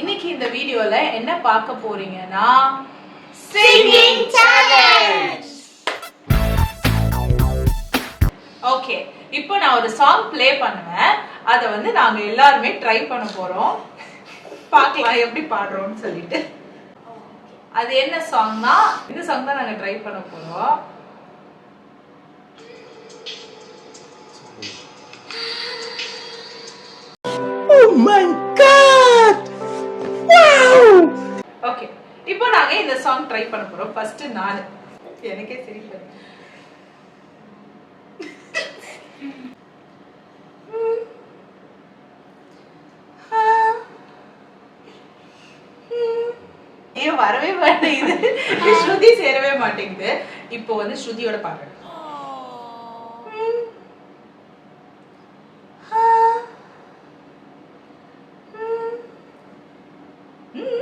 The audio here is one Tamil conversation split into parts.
இன்னைக்கு இந்த வீடியோல என்ன பார்க்க போறீங்கன்னா Singing challenge. ஓகே இப்போ நான் ஒரு சாங் ப்ளே பண்ணுவேன். அதை வந்து நாங்க எல்லாருமே ட்ரை பண்ண போறோம். பார்க்கலாம் எப்படி பாடுறோம்னு சொல்லிட்டு. அது என்ன சாங்னா இந்த சாங் தான் நாங்க ட்ரை பண்ண போறோம். இந்த சாங் ட்ரை பண்ண போறோம். ஃபர்ஸ்ட் நான் எனக்கே சிரிப்பு. ஐயோ வரவே மாட்டேங்குது? ஸ்ருதி சேரவே மாட்டேங்குது. இப்போ வந்து ஸ்ருதியோட பாடுறேன் இப்ப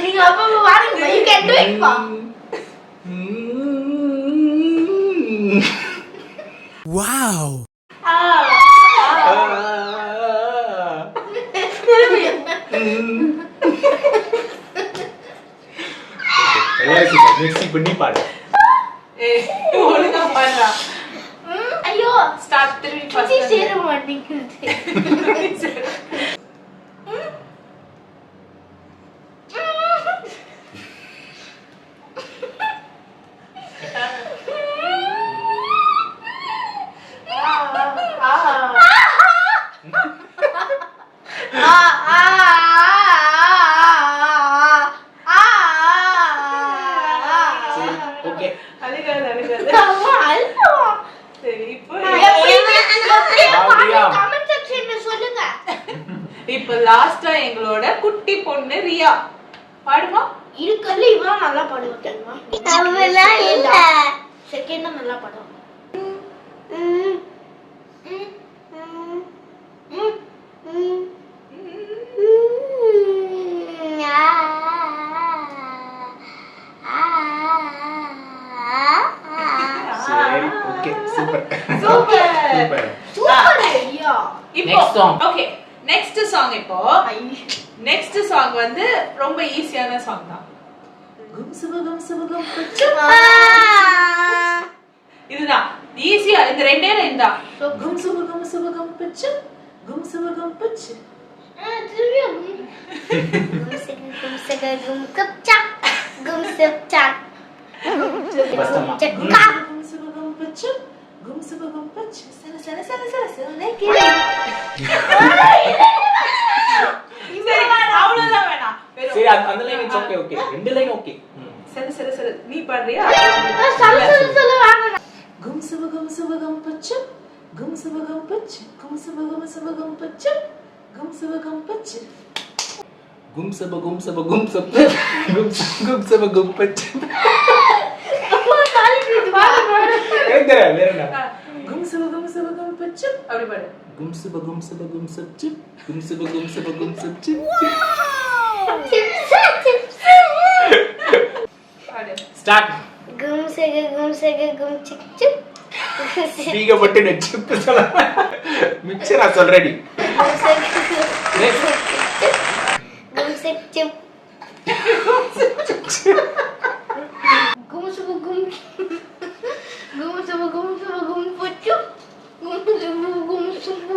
நீங்க அப்ப வாடுங்க you can do it pa Wow! ஆ எல்லாரும் மிக்ஸி பண்ணி பாடு ஒழுங்கா பாடுறா Start 3 first. She said morning. லாஸ்டா எங்களோட குட்டி பொண்ணு ரியா பாடுமா இருக்கல இவன் நல்லா பாடுவான் தெரியுமா அவெல்லாம் இல்ல. செகண்ட் நல்லா பாடுவான் ம், ம், ம், ம். ம், ம், ஆ, ஆ, ஆ. சரி okay super super super super ஐயா இப்போ. ஓகே சாங் இப்போ நெக்ஸ்ட் சாங் வந்து ரொம்ப ஈஸியான சாங் தான் கும் சுப கும் சுப கும் பச்சு. இதுதான் ஈஸியா இந்த ரெண்டே லைன் தான் கும் சுப கும் சுப கும் பச்சு கும் சுப கும் பச்சு திரும்பியும் Gum sega, gum sega, gum cup chuck, gum sip chuck, First gum time. chuck Mm. cup. கும் சுப கும் பச்சு கும் சுப கும் பச்சு சல சல சல சல சல சரி அவ்வளவுதான் வேணாம் வெறும் சரி அந்த அந்த லைன் ஓகே ஓகே ரெண்டு லைன் ஓகே சரி சரி சரி நீ பாடுறியா சொல்ல சொல்ல சொல்ல வாங்க கும் சுப கும் சுப கும் பச்சு கும் சுப கும் பச்சு கும் சுப கும் சுப கும் பச்சு கும் சுப கும் பச்சு கும் சப கும் சப கும் சப கும் ச- கும் சப கும் பச்ச கேக்குற வேற என்ன கும் சுப கும் சுப கும் பச்சு அப்படி பாடு கும் சப கும் சப கும் சப்ச்சு స్టార్ట్ గుమ్ సెగ గుమ్ సెగ గుమ్ చిక్ చిక్. బీగ పట్టిన చిప్ మిక్చర్ అసలు రెడీ. గుమ్ సెగ్ చిప్. గుమ్ సుబు గుమ్. గుమ్ సుబు గుమ్ సుబు గుమ్ పొచ్చు. గుమ్ సుబు గుమ్ సుబు.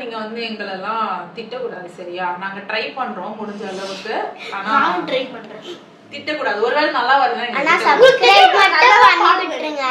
நீங்க வந்து எங்களெல்லாம் திட்டக்கூடாது சரியா? நாங்க ட்ரை பண்றோம் முடிஞ்ச அளவுக்கு. ஆனா நான் ட்ரை பண்றேன். திட்டக்கூடாது. ஒருவேளை நல்லா ஆனா மட்டும் பண்ணி விட்டுருங்க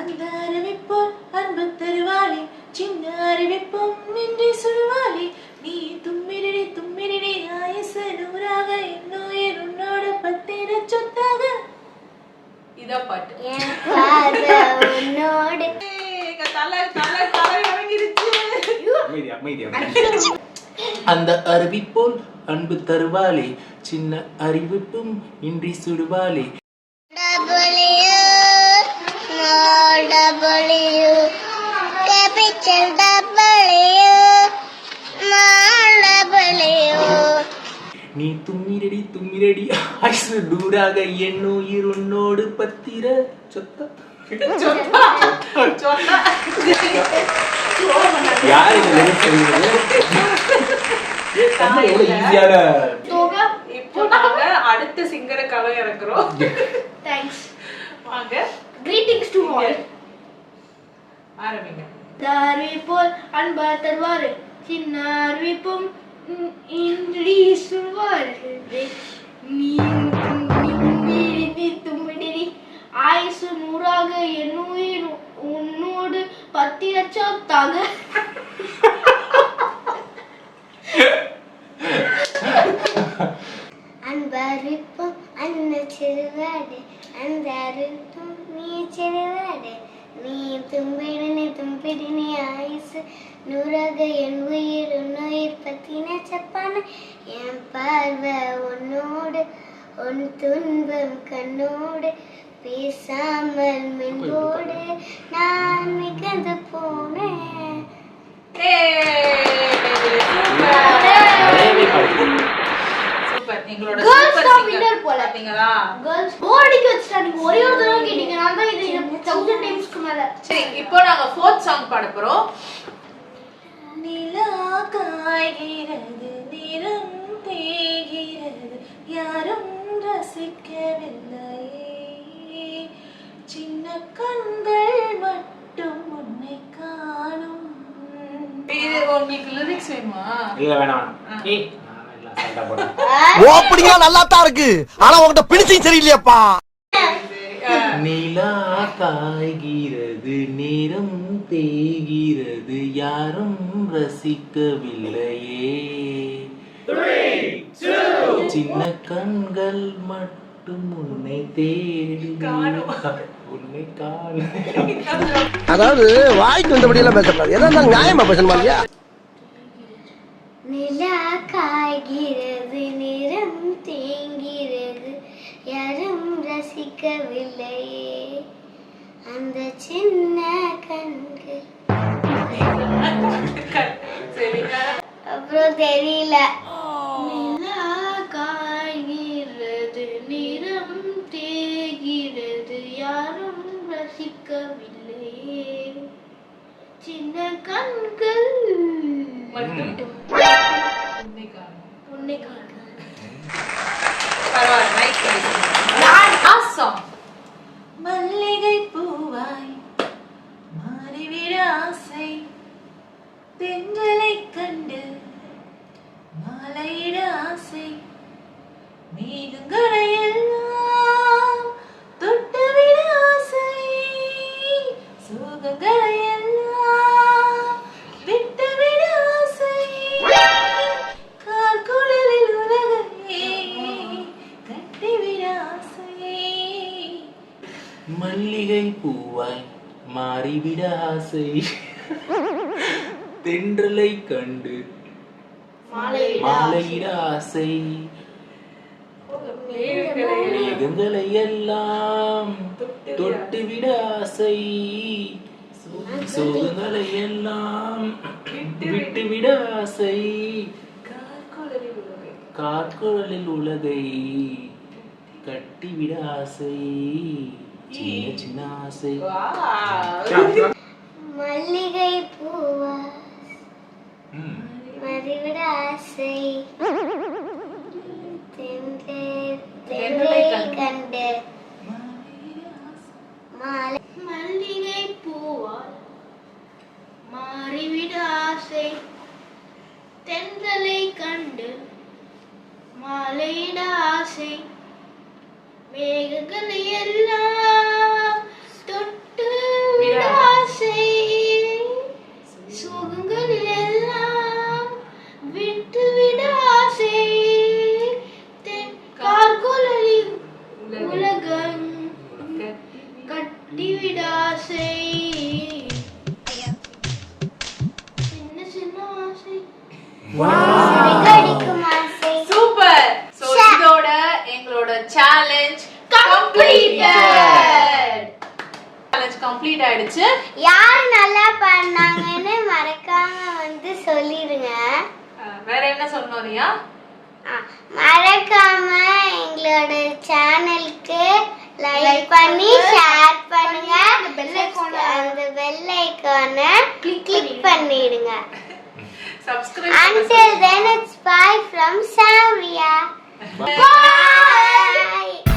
அந்த அறிவிப்போம் அன்பு தருவாளி. சின்ன அறிவிப்போம் இன்றி சுடுவாளி நீ தும்மிரடி தும்மிரடி ஆயுச நூறாக இன்னுயிர் உன்னோட பத்திர சொத்தாக. இதான் பாட்டு. அந்த அருவி போல் அன்பு தருவாளே சின்ன அறிவிப்பும் இன்றி சுடுவாளே. நீ தும்மிரடி தும்மிரடி ஐசு டூராக என்னுயிர் உன்னோடு பத்திர. சொத்த? சொன்னா யார் இந்த எவ்வளவு ஈஸியான இப்போ நாங்க அடுத்த சிங்கர கலை இறக்குறோம் தேங்க்ஸ் வாங்க. கிரீட்டிங்ஸ் டு ஆல் ஆரம்பிங்க. அறிவிப்போல் அன்பா தருவாரு சின்ன அறிவிப்பும் இ- இன்றி சொல்வாரு நீ தும்பிடி ஆயுசு நூறாக என் உயிர் உன்னோடு பத்தி லட்சம் தாக அன்பருப்பும் அன்ன சிறுவாடு. அந்த அருப்பும் நீ சிறுவாடு. நீ தும்பிடினி தும்பிடினி ஆயுசு. நூறாக என் உயிர் உன்னுயிர் பத்தின சப்பான. என் பார்வை உன்னோடு உன் துன்பம் கண்ணோடு. பேசாமல் மென்போடு நான் மிகந்து போனேன். பாடு. சூப்பர் சிங்கர் போல. பாத்தீங்களா? கேர்ள்ஸ் போர் அடிக்க வச்சுட்டா நீங்க ஒரே ஒரு தடவை கேட்டீங்க. நான் தான் இது தௌசண்ட் டைம்ஸ்க்கு மேல. சரி இப்போ நாங்க ஃபோர்த் சாங் பாட போறோம். நிலா காய்கிறது நிறம் தேய்கிறது. யாரும் ரசிக்கவில்லை சின்ன கண்கள் மட்டும் உன்னை காணும். இது உங்களுக்கு லிரிக்ஸ் வேணுமா? இல்ல வேணாம். ஓப்பனிங்கா நல்லா தான் இருக்கு. ஆனா உங்ககிட்ட பிடிச்சும் சரியில்லையாப்பா? நிலா காய்கிறது நேரம் தேய்கிறது யாரும் ரசிக்கவில்லையே. சின்ன கண்கள் மட்டும் உன்னை தேடி அதாவது வாய்க்கு வந்தபடி எல்லாம் பேசக்கூடாது. எதா இருந்தாலும் நியாயமா பேசணுமா இல்லையா? நிலா காய்கிறது நிறம் தேங்கிறது யாரும் ரசிக்கவில்லையே. அந்த சின்ன கண்கள் அப்புறம் தெரியல. கண்கள். மட்டும் உன்னை மல்லிகை பூவாய் மாறிவிட ஆசை. தென்றலை கண்டு மாலையிட ஆசை. மேகங்களை மல்லிகை பூவாய் மாறிவிட ஆசை. தென்றலை கண்டு மாலையிட ஆசை. மேகங்களை எல்லாம் தொட்டுவிட ஆசை. சோகங்களை எல்லாம் விட்டுவிட ஆசை. கார்குழலில் உலகை கட்டிவிட ஆசை. சின்ன சின்ன ஆசை மல்லிகை பூவா. மறிவிட ஆசை கண்டு. கண்டு. சூப்பர். So Sure. இதோட எங்களோட சேலஞ்ச் கம்ப்ளீட்டட் சேலஞ்ச் கம்ப்ளீட் ஆயிடுச்சு. யார் நல்லா பண்ணாங்கன்னு மறக்காம வந்து சொல்லிடுங்க. அஹ் வேற என்ன சொல்லணும் ரியா? ஆ, மறக்காம எங்களோட சேனலுக்கு லைக் பண்ணி ஷேர் பண்ணுங்க. அந்த பெல் ஐகானை கிளிக் பண்ணிடுங்க. Subscribe. Until then, it's bye from Savia. Bye. bye. bye.